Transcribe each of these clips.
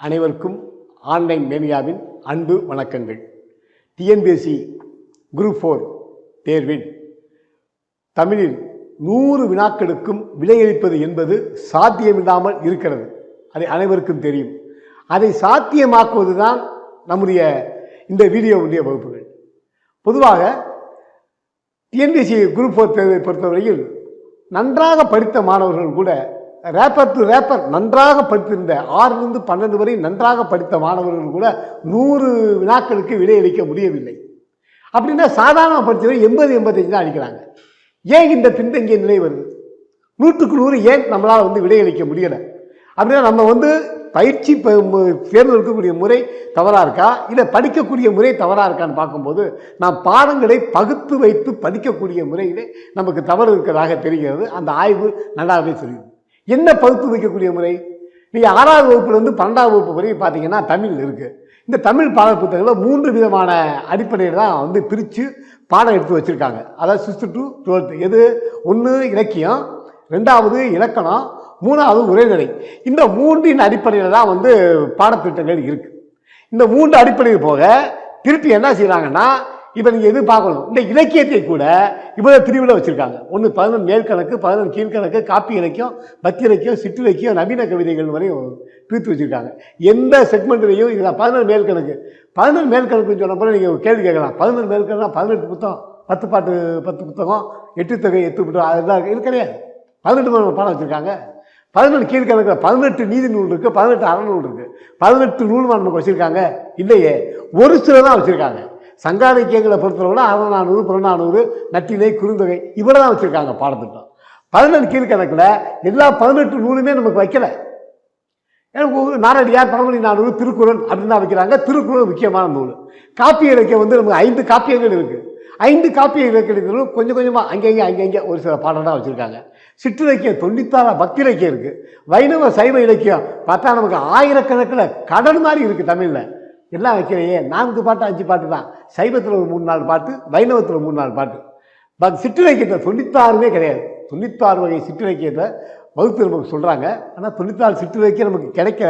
அனைவருக்கும் ஆன்லைன் மேனியாவின் அன்பு வணக்கங்கள். டிஎன்பிஎஸ்சி குரூப் ஃபோர் தேர்வில் தமிழில் நூறு வினாக்களுக்கும் விலையளிப்பது என்பது சாத்தியமில்லாமல் இருக்கிறது. அதை அனைவருக்கும் தெரியும். அதை சாத்தியமாக்குவது தான் நம்முடைய இந்த வீடியோவுடைய வகுப்புகள். பொதுவாக டிஎன்பிஎஸ்சி குரூப் ஃபோர் தேர்வை பொறுத்தவரையில் நன்றாக படித்த மாணவர்கள் கூட ரேப்பர் டு ரேப்பர் நன்றாக படித்திருந்த ஆறிலிருந்து பன்னெண்டு வரை நன்றாக படித்த மாணவர்கள் கூட நூறு வினாக்களுக்கு விடையளிக்க முடியவில்லை. அப்படின்னா சாதாரண படித்தவரை எண்பது எண்பத்தஞ்சு தான் அடிக்கிறாங்க. ஏன் இந்த பின்தங்கிய நிலை வருது? நூற்றுக்கு நூறு ஏன் நம்மளால் வந்து விடையளிக்க முடியலை? அப்படின்னா நம்ம வந்து பயிற்சி தேர்ந்தெடுக்கக்கூடிய முறை தவறாக இருக்கா? இல்லை படிக்கக்கூடிய முறை தவறாக இருக்கான்னு பார்க்கும்போது நாம் பாடங்களை பகுத்து வைத்து படிக்கக்கூடிய முறையிலே நமக்கு தவறு இருக்கிறதாக தெரிகிறது. அந்த ஆய்வு நல்லாவே சொல்லுது என்ன பகுத்து வைக்கக்கூடிய முறை? நீங்கள் ஆறாவது வகுப்புலேருந்து பன்னெண்டாவது வகுப்பு வரைக்கும் பார்த்தீங்கன்னா தமிழ் இருக்குது இந்த தமிழ் பாட புத்தகங்களில் மூன்று விதமான அடிப்படையில் தான் வந்து பிரித்து பாடம் எடுத்து வச்சுருக்காங்க. அதாவது சிக்ஸ்த்து டு டுவெல்த்து எது? ஒன்று இலக்கியம். ரெண்டாவது இலக்கணம். மூணாவது உரைநடை. இந்த மூன்றின் அடிப்படையில் தான் வந்து பாடத்திட்டங்கள் இருக்குது இந்த மூன்று அடிப்படையில் போக திருப்பி என்ன செய்கிறாங்கன்னா இப்போ நீங்கள் எது பார்க்கணும் இந்த இலக்கியத்தை கூட இவ்வளோ பிரிவில் வச்சுருக்காங்க. ஒன்று பதினொன்று மேற்கணக்கு பதினொன்று கீழ்கணக்கு காப்பி இலக்கியம் பக்தி இலக்கியம் சிற்றிலக்கியம் நவீன கவிதைகள் வரையும் பிரித்து வச்சுருக்காங்க. எந்த செக்மெண்ட்லேயும் இதில் பதினொன்று மேல்கணக்கு. பதினொன்று மேல்கணக்குன்னு சொன்னப்போ நீங்கள் கேள்வி கேட்கலாம். பதினொன்று மேல்கணக்குனா பதினெட்டு புத்தகம். பத்து பாட்டு பத்து புத்தகம் எட்டு தொகை எட்டு புத்தகம் அதெல்லாம் இருக்கு. இது கிடையாது பதினெட்டு பாடம் வச்சுருக்காங்க. பதினெட்டு கீழ்கணக்கில் பதினெட்டு நீதி நூல் இருக்குது பதினெட்டு அறநூல் இருக்குது பதினெட்டு நூல் நமக்கு வச்சுருக்காங்க. இல்லையே? ஒரு சில தான் வச்சுருக்காங்க. சங்காதிக்கியங்களை பொறுத்தளவில் அறநானூறு புறநானூறு நட்டினை குறுந்தொகை இவ்வளோ தான் வச்சுருக்காங்க பாடத்திட்டம். பதினெட்டு கீழ்கணக்கில் எல்லா பதினெட்டு நூலுமே நமக்கு வைக்கலை. எனக்கு நாரடியார் பழமொழி நானூறு திருக்குறள் அப்படின்னு தான் வைக்கிறாங்க. திருக்குறள் முக்கியமான நூல். காப்பிய இலக்கியம் வந்து நமக்கு ஐந்து காப்பியங்கள் இருக்குது ஐந்து காப்பிய இலக்கியங்களும் கொஞ்சம் கொஞ்சமாக அங்கங்கே அங்கங்கே ஒரு சில பாடம் தான் வச்சுருக்காங்க. சிற்றிலக்கியம் தொண்ணூத்தாறு பக்தி இலக்கியம் இருக்குது வைணவ சைவ இலக்கியம் பார்த்தா நமக்கு ஆயிரக்கணக்கில் கடல் மாதிரி இருக்குது தமிழில். எல்லாம் வைக்கிறையே? நான்கு பாட்டு அஞ்சு பாட்டு தான். சைவத்தில் ஒரு மூணு நாலு பாட்டு வைணவத்தில் மூணு நாலு பாட்டு. பட் சிற்றிலக்கியத்தை தொண்ணூத்தாறுமே கிடையாது. தொண்ணூத்தாறு வகை சிற்றிலக்கியத்தை வகுத்து நமக்கு சொல்கிறாங்க ஆனால் தொண்ணூத்தாறு சிற்றிலக்கியம் நமக்கு கிடைக்கிற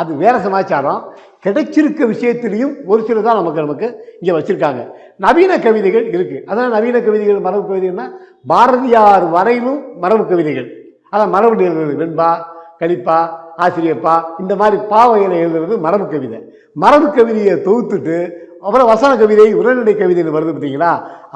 அது வேற சமாச்சாரம். கிடைச்சிருக்க விஷயத்திலையும் ஒரு சில தான் நமக்கு நமக்கு இங்கே வச்சுருக்காங்க. நவீன கவிதைகள் இருக்குது அதான் நவீன கவிதைகள் மரபு கவிதைகள்னா பாரதியார் வரையிலும் மரபு கவிதைகள். அதான் மரபு எழுதுறது வெண்பா கலிப்பா ஆசிரியப்பா இந்த மாதிரி பாவகையில் எழுதுறது மரபு கவிதை. மரபு கவிதையை தொகுத்துட்டு அப்புறம் வசன கவிதை உரைநடை கவிதைகள் வருது பார்த்தீங்களா?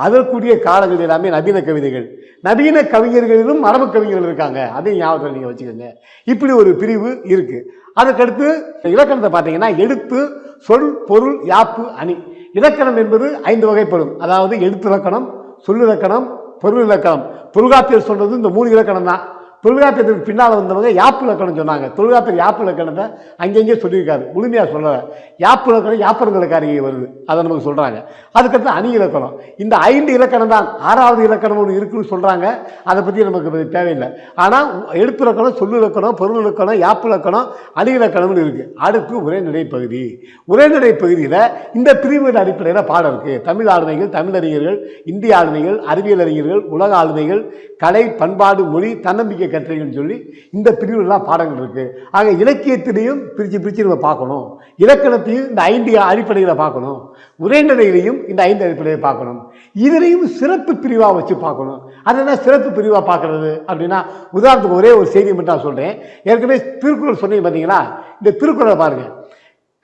அதற்குரிய காலங்கள் எல்லாமே நவீன கவிதைகள். நவீன கவிஞர்களிலும் மரபு கவிஞர்கள் இருக்காங்க. அதையும் ஞாபகத்தில் நீங்கள் வச்சுக்கோங்க. இப்படி ஒரு பிரிவு இருக்குது அதுக்கடுத்து இலக்கணத்தை பார்த்தீங்கன்னா எழுத்து சொல் பொருள் யாப்பு அணி. இலக்கணம் என்பது ஐந்து வகைப்படும். அதாவது எழுத்து இலக்கணம் சொல்லிலக்கணம் பொருள் இலக்கணம். தொல்காப்பியர் சொல்கிறது இந்த மூணு இலக்கணம் தான் தொல்காப்பியத்துக்கு பின்னால் வந்தவங்க யாப்பு இலக்கணம் சொன்னாங்க. தொல்காப்பியர் யாப்பு இலக்கணத்தை அங்கங்கே சொல்லியிருக்காரு? முழுமையாக சொல்லலை. யாப்பு இலக்கணம் யாப்பரங்களுக்காரிகை வருது. அதை நமக்கு சொல்கிறாங்க அதுக்கடுத்து அணி இலக்கணம். இந்த ஐந்து இலக்கணம் தான் ஆறாவது இலக்கணம் ஒன்று இருக்குன்னு சொல்கிறாங்க அதை பற்றி நமக்கு தேவையில்லை. ஆனால் எழுத்து இலக்கணம் சொல்லு இலக்கணம் பொருள் இலக்கணம் யாப்பு இலக்கணம் அணி இலக்கணம்னு இருக்குது அடுத்து உரைநடை பகுதி உரைநடை பகுதியில் இந்த பிரிவுகள் அடிப்படையில் பாடம் இருக்குது தமிழ் ஆளுமைகள் தமிழறிஞர்கள் இந்திய ஆளுமைகள் அறிவியல் அறிஞர்கள் உலக ஆளுமைகள் கலை பண்பாடு மொழி தன்னம்பிக்கை கற்றைகள்னு சொல்லி இந்த பிரிவுலாம் பாடங்கள் இருக்குது ஆக இலக்கியத்திலையும் பிரித்து பிரித்து நம்ம பார்க்கணும். இலக்கணத்தையும் இந்த ஐந்து அடிப்படையில் பார்க்கணும். உரைநடைகளையும் இந்த ஐந்து அடிப்படையை பார்க்கணும். இதுலேயும் சிறப்பு பிரிவாக வச்சு பார்க்கணும். அது என்ன சிறப்பு பிரிவாக பார்க்கறது அப்படின்னா உதாரணத்துக்கு ஒரே ஒரு செய்தி மட்டும் நான் சொல்கிறேன் ஏற்கனவே திருக்குறள் சொன்னீங்க பார்த்தீங்களா இந்த திருக்குறளை பாருங்கள்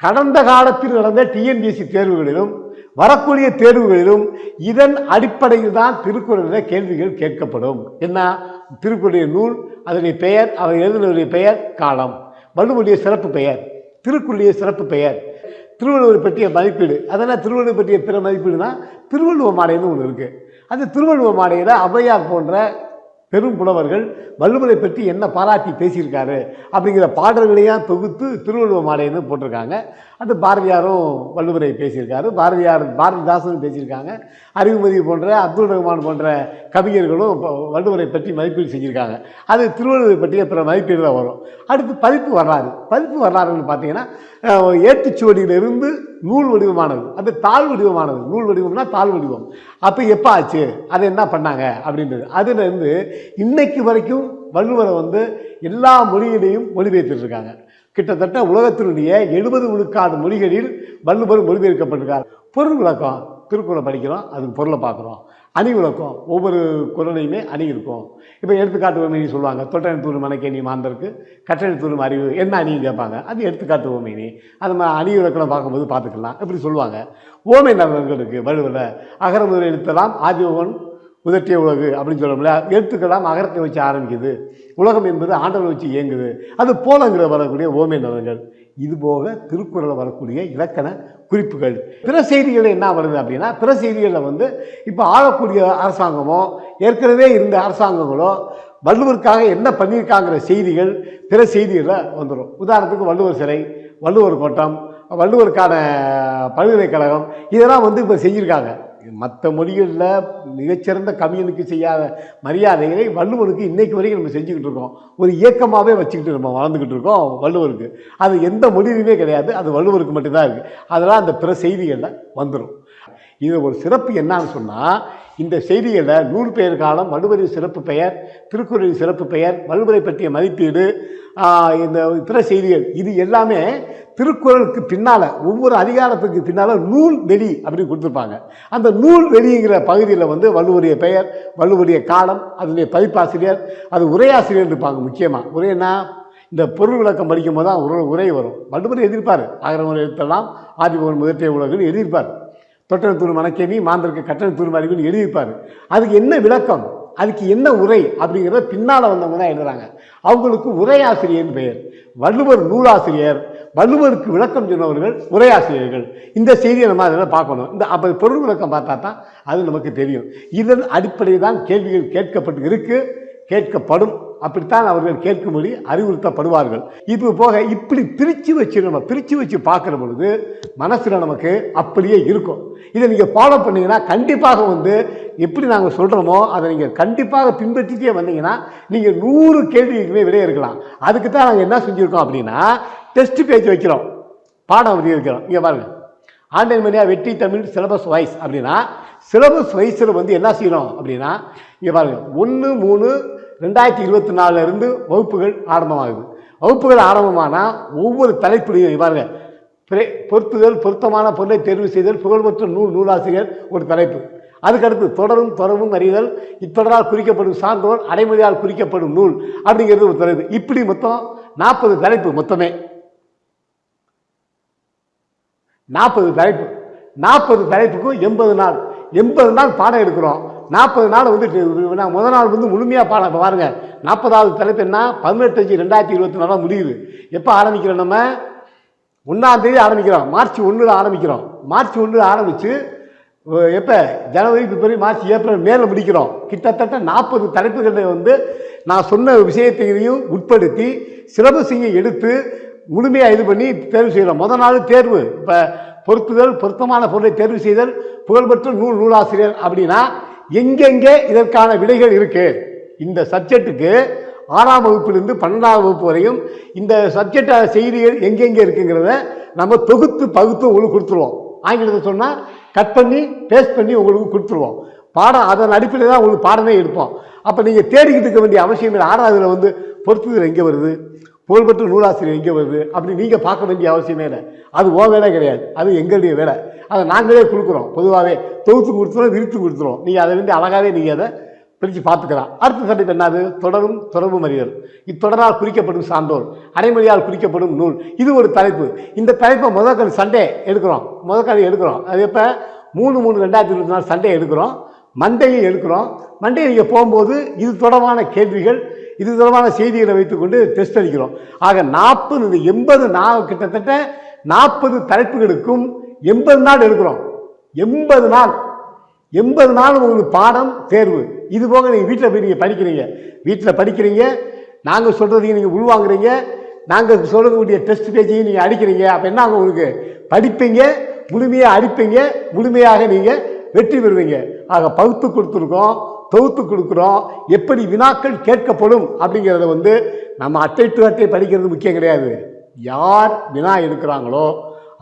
கடந்த காலத்தில் நடந்த டிஎன்பிஎஸ்சி தேர்வுகளிலும் வரக்கூடிய தேர்வுகளிலும் இதன் அடிப்படையில் தான் திருக்குறளில் கேள்விகள் கேட்கப்படும். என்ன? திருக்குறளுடைய நூல் அதனுடைய பெயர் அவர் எழுதினுடைய பெயர் காலம். வள்ளுவருடைய சிறப்பு பெயர் திருக்குறளுடைய சிறப்பு பெயர். திருவள்ளுவர் பற்றிய மதிப்பீடு. அதெல்லாம் திருவள்ளுவர் பற்றிய பிற மதிப்பீடுனா திருவள்ளுவர் மாலைன்னு ஒன்று இருக்குது அந்த திருவள்ளுவர் மாலையில் ஔவையார் போன்ற பெரும் புலவர்கள் வள்ளுவரை பற்றி என்ன பாராட்டி பேசியிருக்காரு அப்படிங்கிற பாடல்களையும் தொகுத்து திருவள்ளுவர் மாலைன்னு போட்டிருக்காங்க. அது பாரதியாரும் வள்ளுவரை பேசியிருக்காரு. பாரதியார் பாரதிதாசன் பேசியிருக்காங்க. அறிவுமதி போன்ற அப்துல் ரஹ்மான் போன்ற கவிஞர்களும் இப்போ வள்ளுவரை பற்றி மதிப்பீடு செஞ்சுருக்காங்க. அது திருவள்ளுவரை பற்றிய பிற மதிப்பீடு தான் வரும். அடுத்து பதிப்பு வரலாறு. பதிப்பு வரலாறுன்னு பார்த்தீங்கன்னா ஏட்டுச்சுவடியிலிருந்து நூல் வடிவமானது. அது தாழ் வடிவமானது. நூல் வடிவம்னா தாழ் வடிவம். அப்போ எப்போ ஆச்சு? அதை என்ன பண்ணாங்க? அப்படின்றது. அதுலேருந்து இன்னைக்கு வரைக்கும் வள்ளுவரை வந்து எல்லா மொழியிலையும் மொழிபெயர்த்திருக்காங்க. கிட்டத்தட்ட உலகத்தினுடைய எழுபது விழுக்காடு மொழிகளில் வள்ளுவர் மொழிபெயர்க்கப்பட்டிருக்கார். பொருள் விளக்கம் திருக்குறளை படிக்கிறோம் அதுக்கு பொருளை பார்க்குறோம். அணி விளக்கம் ஒவ்வொரு குரலையுமே அணி இருக்கும். இப்போ எடுத்துக்காட்டு உமைனி சொல்லுவாங்க தொட்டெழுத்தூர் மனைக்கே நீ மாந்தருக்கு கற்றெழுத்தூர் அறிவு என்ன அணின்னு கேட்பாங்க அது எடுத்துக்காட்டு ஓமினி அது மாதிரி அணி விளக்கம் பார்க்கும்போது பார்த்துக்கலாம். இப்படி சொல்லுவாங்க. ஓமை நலன்கள் இருக்குது வள்ளுவரில் அகரமுதல் எழுத்தலாம் ஆதிபகவன் முதற்றிய உலகு அப்படின்னு சொல்லணும்ல எழுத்துக்கெல்லாம் அகரத்தை வச்சு ஆரம்பிக்குது. உலகம் என்பது ஆண்டவனை வச்சு இயங்குது. அது போலங்கிற வரக்கூடிய ஓமை நலன்கள். இது போக திருக்குறளில் வரக்கூடிய இலக்கண குறிப்புகள். பிற செய்திகள் என்ன வருது அப்படின்னா பிற செய்திகளில் வந்து இப்போ ஆளக்கூடிய அரசாங்கமோ ஏற்கனவே இருந்த அரசாங்கங்களோ வள்ளுவருக்காக என்ன பண்ணியிருக்காங்கிற செய்திகள் பிற செய்திகளில் வந்துடும் உதாரணத்துக்கு வள்ளுவர் சிலை வள்ளுவர் கோட்டம் வள்ளுவருக்கான பல்கலைக்கழகம் இதெல்லாம் வந்து இப்போ செஞ்சுருக்காங்க. மற்ற மொழிகளில் மிகச்சிறந்த கவிஞனுக்கு செய்யாத மரியாதைகளை வள்ளுவருக்கு இன்றைக்கு வரைக்கும் நம்ம செஞ்சுக்கிட்டு இருக்கோம். ஒரு இயக்கமாகவே வச்சுக்கிட்டு நம்ம வளர்ந்துக்கிட்டு இருக்கோம் வள்ளுவருக்கு. அது எந்த மொழியிலுமே கிடையாது. அது வள்ளுவருக்கு மட்டும்தான் இருக்குது அதெல்லாம் அந்த பிற செய்திகளில் வந்துடும் இது ஒரு சிறப்பு என்னன்னு சொன்னால் இந்த செய்திகளில் நூல் பெயர் காலம் வள்ளுவரின் சிறப்பு பெயர் திருக்குறளின் சிறப்பு பெயர் வள்ளுவரை பற்றிய மதிப்பீடு இந்த பிற செய்திகள் இது எல்லாமே திருக்குறளுக்கு பின்னால் ஒவ்வொரு அதிகாரத்துக்கு பின்னால் நூல் வெளி அப்படின்னு கொடுத்துருப்பாங்க. அந்த நூல் வெளிங்கிற பகுதியில் வந்து வள்ளுவருடைய பெயர் வள்ளுவருடைய காலம் அதனுடைய பதிப்பாசிரியர் அது உரையாசிரியர் இருப்பாங்க முக்கியமாக உரைன்னா இந்த பொருள் விளக்கம் படிக்கும் போது தான் உரை உரை வரும். வள்ளுவர் எதிர்ப்பார் ஆகிரமர் எழுத்தெல்லாம் ஆதிபவன் முதற்றைய உலகுன்னு எழுதியிருப்பார். தொட்டத்தூர் மணக்கேணி மாந்தருக்கு கட்டணத்தூர் அறிவுன்னு எழுதியிருப்பார். அதுக்கு என்ன விளக்கம்? அதுக்கு என்ன உரை அப்படிங்கிறத பின்னால் வந்தவங்க தான் எழுதுறாங்க. அவங்களுக்கு உரையாசிரியர்னு பெயர். வள்ளுவர் நூலாசிரியர். வள்ளுவருக்கு விளக்கம் சொன்னவர்கள் உரையாசிரியர்கள். இந்த செய்தியை நம்ம அதில் பார்க்கணும். இந்த அப்போ பொருள் விளக்கம் பார்த்தா தான் அது நமக்கு தெரியும். இதன் அடிப்படையில் தான் கேள்விகள் கேட்கப்பட்டு இருக்குது கேட்கப்படும். அப்படித்தான் அவர்கள் கேட்கும்படி அறிவுறுத்தப்படுவார்கள். இது போக இப்படி பிரித்து வச்சு நம்ம பிரித்து வச்சு பார்க்குற பொழுது மனசில் நமக்கு அப்படியே இருக்கும். இதை நீங்கள் ஃபாலோ பண்ணிங்கன்னா கண்டிப்பாக வந்து எப்படி நாங்கள் சொல்கிறோமோ அதை நீங்கள் கண்டிப்பாக பின்பற்றிட்டே வந்தீங்கன்னா நீங்கள் நூறு கேள்விக்குமே விடைய இருக்கலாம். அதுக்கு தான் நாங்கள் என்ன செஞ்சுருக்கோம் அப்படின்னா டெஸ்ட் பேஜ் வைக்கிறோம். பாடம் அப்படி வைக்கிறோம். இங்கே பாருங்கள் ஆன்லைன் வழியாக வெற்றி தமிழ் சிலபஸ் வைஸ் அப்படின்னா சிலபஸ் வைஸில் வந்து என்ன செய்யணும் அப்படின்னா இங்கே பாருங்கள் ஒன்று மூணு ரெண்டாயிரத்தி இருபத்தி நாலுலேருந்து வகுப்புகள் ஆரம்பமாகுது. வகுப்புகள் ஆரம்பமானால் ஒவ்வொரு தலைப்பிலையும் இங்க பிறை- பொருத்துதல் பொருத்தமான பொருளை தேர்வு செய்தல் புகழ்பெற்ற நூல் நூலாசிரியர் ஒரு தலைப்பு. அதுக்கடுத்து தொடரும் தொடரும் அறிதல் இத்தொடரால் குறிக்கப்படும் சான்றோர் அடைமொழியால் குறிக்கப்படும் நூல் அப்படிங்கிறது ஒரு தலைப்பு. இப்படி மொத்தம் நாற்பது தலைப்பு மொத்தமே. நாற்பது தலைப்பு. நாற்பது தலைப்புக்கும் எண்பது நாள். எண்பது நாள் பாடம் எடுக்கிறோம். நாற்பது நாள் வந்து நான் முதல் நாள் வந்து முழுமையாக பாடம் இப்போ பாருங்க. நாற்பதாவது தலைப்பு என்ன? பதினெட்டு ரெண்டாயிரத்தி இருபத்தி நாலாம் முடியுது. எப்போ ஆரம்பிக்கிறோம் நம்ம? ஒன்றாம் தேதி ஆரம்பிக்கிறோம். மார்ச் ஒன்றில் ஆரம்பிக்கிறோம். மார்ச் ஒன்றில் ஆரம்பித்து எப்போ? ஜனவரி பிப்ரவரி மார்ச் ஏப்ரல் மேலே முடிக்கிறோம். கிட்டத்தட்ட நாற்பது தலைப்புகளை வந்து நான் சொன்ன விஷயத்தையும் உட்படுத்தி சிலபஸையும் எடுத்து முழுமையாக இது பண்ணி தேர்வு செய்கிறோம் முதல் நாள் தேர்வு. இப்போ பொருத்துதல் பொருத்தமான பொருளை தேர்வு செய்தல் புகழ்பெற்ற நூல் நூலாசிரியர் அப்படின்னா எங்கெங்கே இதற்கான விடைகள் இருக்குது இந்த சப்ஜெக்ட்டுக்கு ஆறாம் வகுப்பிலிருந்து பன்னெண்டாம் வகுப்பு வரையும் இந்த சப்ஜெக்ட் செய்திகள் எங்கெங்கே இருக்குங்கிறத நம்ம தொகுத்து பகுத்து உங்களுக்கு கொடுத்துருவோம். ஆங்கிலத்தை சொன்னால் கட் பண்ணி பேஸ்ட் பண்ணி உங்களுக்கு கொடுத்துருவோம். பாடம் அதன் அடிப்படையில் தான் உங்களுக்கு பாடமே எடுப்போம். அப்போ நீங்கள் தேடிக்கிட்டு இருக்க வேண்டிய அவசியம் இல்லை. ஆறாவதுல வந்து பொறுத்துதல் எங்கே வருது? புகழ்பெற்ற நூலாசிரியர் எங்கே வருது அப்படி நீங்கள் பார்க்க வேண்டிய அவசியமே இல்லை. அது ஓ வேலை கிடையாது. அது எங்களுடைய வேலை. அதை நாங்களே கொடுக்குறோம். பொதுவாகவே தொகுத்து கொடுத்துருவோம் விரித்து கொடுத்துறோம். நீங்கள் அதை வந்து அழகாகவே நீங்கள் அதை பிரித்து பார்த்துக்கலாம். அடுத்த சட்டம் என்னது? தொடரும் தொடர்பு மறியல் இத்தொடரால் குறிக்கப்படும் சான்றோர் அடைமொழியால் குறிக்கப்படும் நூல். இது ஒரு தலைப்பு. இந்த தலைப்பை முதல் சண்டே எடுக்கிறோம். முதல் எடுக்கிறோம். அது எப்போ? மூணு மூணு ரெண்டாயிரத்தி இருபத்தி நாலு சண்டே எடுக்கிறோம். மண்டையும் எடுக்கிறோம். மண்டே நீங்கள் போகும்போது இது தொடர்பான கேள்விகள் இது தொடர்பான செய்திகளை வைத்துக்கொண்டு டெஸ்ட் அடிக்கிறோம். ஆக நாற்பது இந்த எண்பது நாள் கிட்டத்தட்ட நாற்பது தலைப்புகளுக்கும் எண்பது நாள் எடுக்கிறோம். எண்பது நாள். எண்பது நாள் உங்களுக்கு பாடம் தேர்வு. இது போக நீங்கள் வீட்டில் போய் நீங்கள் படிக்கிறீங்க. வீட்டில் படிக்கிறீங்க நாங்கள் சொல்கிறதையும் நீங்கள் உள்வாங்குறீங்க நாங்கள் சொல்லக்கூடிய டெஸ்ட் பேஜையும் நீங்கள் அடிக்கிறீங்க. அப்போ என்ன உங்களுக்கு? படிப்பீங்க முழுமையாக அடிப்பீங்க முழுமையாக நீங்கள் வெற்றி பெறுவீங்க. ஆக பகுத்து கொடுத்துருக்கோம். தொகுத்து கொடுக்குறோம். எப்படி வினாக்கள் கேட்கப்படும் அப்படிங்கிறத வந்து நம்ம அட்டை டு அட்டை படிக்கிறது முக்கியம் கிடையாது. யார் வினா எடுக்கிறாங்களோ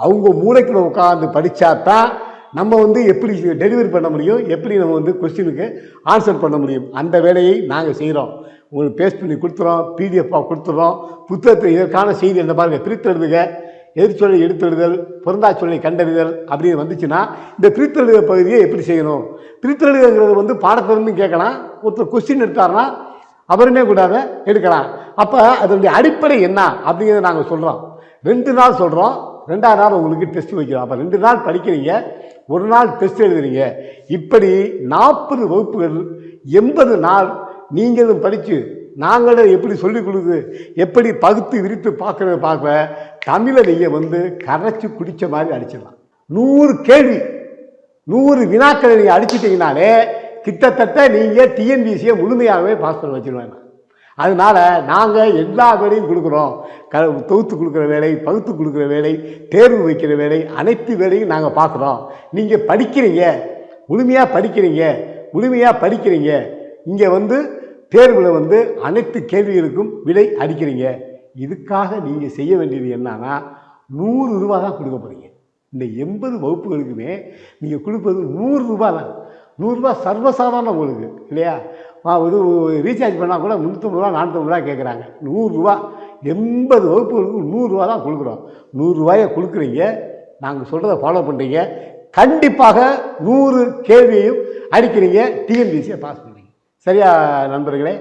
அவங்க மூளைக்குள்ள உட்காந்து படித்தா தான் நம்ம வந்து எப்படி டெலிவரி பண்ண முடியும் எப்படி நம்ம வந்து கொஸ்டினுக்கு ஆன்சர் பண்ண முடியும். அந்த வேலையை நாங்கள் செய்கிறோம் உங்களுக்கு பேஸ்ட் பண்ணி கொடுத்துறோம் பிடிஎஃபாக கொடுத்துறோம். புத்தகத்தை இதற்கான செய்தி என்ன பாருங்கள் பிரித்தெழுதுக. எதிர்ச்சொல்லை எடுத்தெழுதல் பொருந்தா சொல்லை கண்டறிதல் அப்படின்னு வந்துச்சுன்னா இந்த பிரித்தெழுத பகுதியை எப்படி செய்யணும்? பிரித்தெழுதுங்கிறது வந்து பாடத்திலிருந்து கேட்கலாம். ஒருத்தர் கொஸ்டின் எடுத்தாருன்னா அவருமே கூட எடுக்கலாம். அப்போ அதனுடைய அடிப்படை என்ன அப்படிங்கிறத நாங்கள் சொல்கிறோம் ரெண்டு நாள் சொல்கிறோம் ரெண்டாவது நாள் உங்களுக்கு டெஸ்ட் வைக்கிறோம். அப்போ ரெண்டு நாள் படிக்கிறீங்க. ஒரு நாள் டெஸ்ட் எழுதுறீங்க. இப்படி நாற்பது வகுப்புகள் எண்பது நாள் நீங்களும் படித்து நாங்களும் எப்படி சொல்லிக் கொடுக்குது எப்படி பகுத்து விரித்து பார்க்குறத பார்க்க தமிழை நீங்கள் வந்து கரைச்சி குடித்த மாதிரி அடிச்சிடலாம். நூறு கேள்வி நூறு வினாக்களை நீங்கள் அடிச்சிட்டிங்கனாலே கிட்டத்தட்ட நீங்கள் டிஎன்பிசியை முழுமையாகவே பாஸ் பண்ண வச்சுருவாங்க. அதனால் நாங்கள் எல்லா வேலையும் கொடுக்குறோம். க தொகுத்து கொடுக்குற வேலை பகுத்து கொடுக்குற வேலை தேர்வு வைக்கிற வேலை அனைத்து வேலையும் நாங்கள் பார்க்குறோம். நீங்கள் படிக்கிறீங்க முழுமையாக படிக்கிறீங்க முழுமையாக படிக்கிறீங்க இங்கே வந்து தேர்வில் வந்து அனைத்து கேள்விகளுக்கும் விடை அடிக்கிறீங்க. இதுக்காக நீங்கள் செய்ய வேண்டியது என்னன்னா நூறு ரூபா தான் கொடுக்க போகிறீங்க இந்த எண்பது வகுப்புகளுக்குமே நீங்கள் கொடுப்பது நூறு ரூபா தான். நூறுரூவா சர்வசாதாரணம் உங்களுக்கு இல்லையா? ஆ, ஒரு ரீசார்ஜ் பண்ணால் கூட முந்நூற்றம்பது ரூபா நானூற்றம்பது ரூபா கேட்குறாங்க நூறுரூவா எண்பது வகுப்புகளுக்கு நூறுரூவா தான் கொடுக்குறோம். நூறுரூவாயை கொடுக்குறீங்க. நாங்கள் சொல்கிறத ஃபாலோ பண்ணுறீங்க கண்டிப்பாக நூறு கேள்வியையும் அடிக்கிறீங்க. டிஎன்பிசியை பாஸ் சரியா நண்பர்களே?